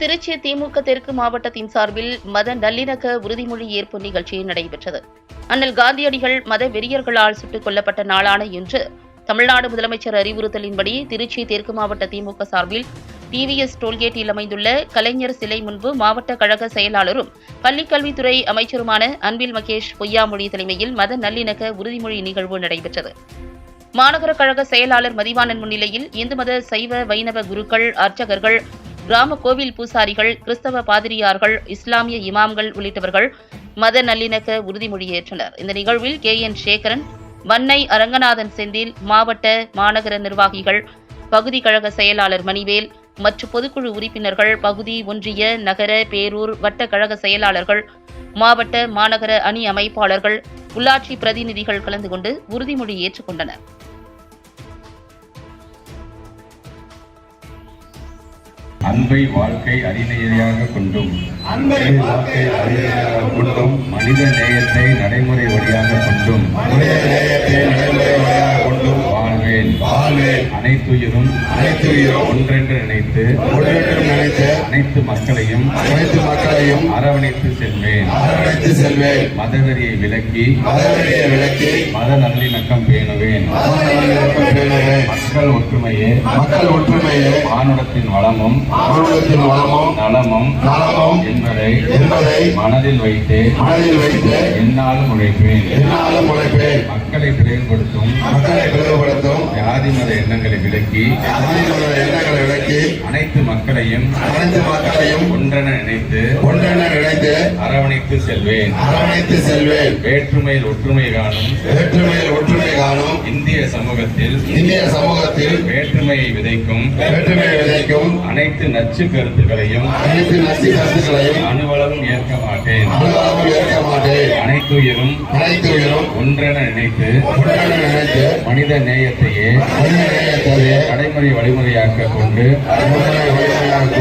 திருச்சி திமுக தெற்கு மாவட்டத்தின் சார்பில் மத நல்லிணக்க உறுதிமொழி ஏற்பு நிகழ்ச்சி நடைபெற்றது. அண்ணல் காந்தியடிகள் மத வெறியர்களால் சுட்டுக் கொல்லப்பட்ட நாளான இன்று தமிழ்நாடு முதலமைச்சர் அறிவுறுத்தலின்படி திருச்சி தெற்கு மாவட்ட திமுக சார்பில் டிவிஎஸ் டோல்கேட்டில் அமைந்துள்ள கலைஞர் சிலை முன்பு மாவட்ட கழக செயலாளரும் பள்ளிக்கல்வித்துறை அமைச்சருமான அன்பில் மகேஷ் பொய்யாமொழி தலைமையில் மத நல்லிணக்க உறுதிமொழி நிகழ்வு நடைபெற்றது. மாநகர கழக செயலாளர் மதிவாணன் முன்னிலையில் இந்து மத சைவ வைணவ குருக்கள் அர்ச்சகர்கள் கிராம கோவில் பூசாரிகள் கிறிஸ்தவ பாதிரியார்கள் இஸ்லாமிய இமாம்கள் உள்ளிட்டவர்கள் மத நல்லிணக்க உறுதிமொழியேற்றனர். இந்த நிகழ்வில் கே. என். சேகரன் வன்னை அரங்கநாதன் செந்தில் மாவட்ட மாநகர நிர்வாகிகள் பகுதி கழக செயலாளர் மணிவேல் மற்றும் பொதுக்குழு உறுப்பினர்கள் பகுதி ஒன்றிய நகர பேரூர் வட்ட கழக செயலாளர்கள் மாவட்ட மாநகர அணி அமைப்பாளர்கள் உள்ளாட்சி பிரதிநிதிகள் கலந்து கொண்டு உறுதிமொழி ஏற்றுக்கொண்டனர். அன்பை வாழ்க்கை அறிநெறியாக கொண்டும் அன்பை வாழ்க்கை அறிஞராக கொண்டும் மனித நேயத்தை நடைமுறை வழியாக கொண்டும் மனித நேயத்தை நடைமுறை வழியாக கொண்டும் வாழ்வேன். வாழ்வேன். அனைத்துயிரும் அனைத்து உயிரும் ஒன்றென்று நினைத்து ஒன்றென்றும் நினைத்து அனைத்து மக்களையும் அனைத்து மக்களையும் அரவணைத்து செல்வேன். அரவணைத்து செல்வேன். மதவெறியை விலக்கி மதவெளியை விளக்கி மத நல்லிணக்கம் பேணுவேன் மக்கள் ஒற்றுமையே மக்கள் ஒற்றுமையே மானுடத்தின் வளமும் மானுடத்தின் வளமும் நலமும் நலமும் என்பதை என்பதை மனதில் வைத்து மனதில் வைத்து என்னாலும் உழைப்பேன். என்னாலும் உழைப்பேன். மக்களை பிளவுபடுத்தும் மக்களை பிளவுபடுத்தும் ஜாதி மத எண்ணங்களை விலக்கி ஜாதிமத எண்ணங்களை விளக்கி அனைத்து மக்களையும் அனைத்து மக்களையும் ஒன்றென நினைத்து ஒன்றென நினைத்து அரவணைத்து செல்வேன். அரவணைத்து செல்வேன். வேற்றுமையில் ஒற்றுமை காணும். வேற்றுமையில் ஒற்றுமை காணும். இந்திய சமூகத்தில் இந்திய சமூகத்தில் வேற்றுமையை விதைக்கும். வேற்றுமை விதைக்கும். அனைத்து நச்சு கருத்துக்களையும் அனைத்து நசி கருத்துக்களையும் அணுவளவும் ஏற்க மாட்டேன். அனுதாபம் ஏற்க மாட்டேன். அனைத்துயிரும் அனைத்து உயிரும் ஒன்றென நினைத்து ஒன்றென நினைத்து மனித நேயத்தையே மனித நேயத்தையே நடைமுறை வழிமுறையாக்க கொண்டு வழிமுறையாக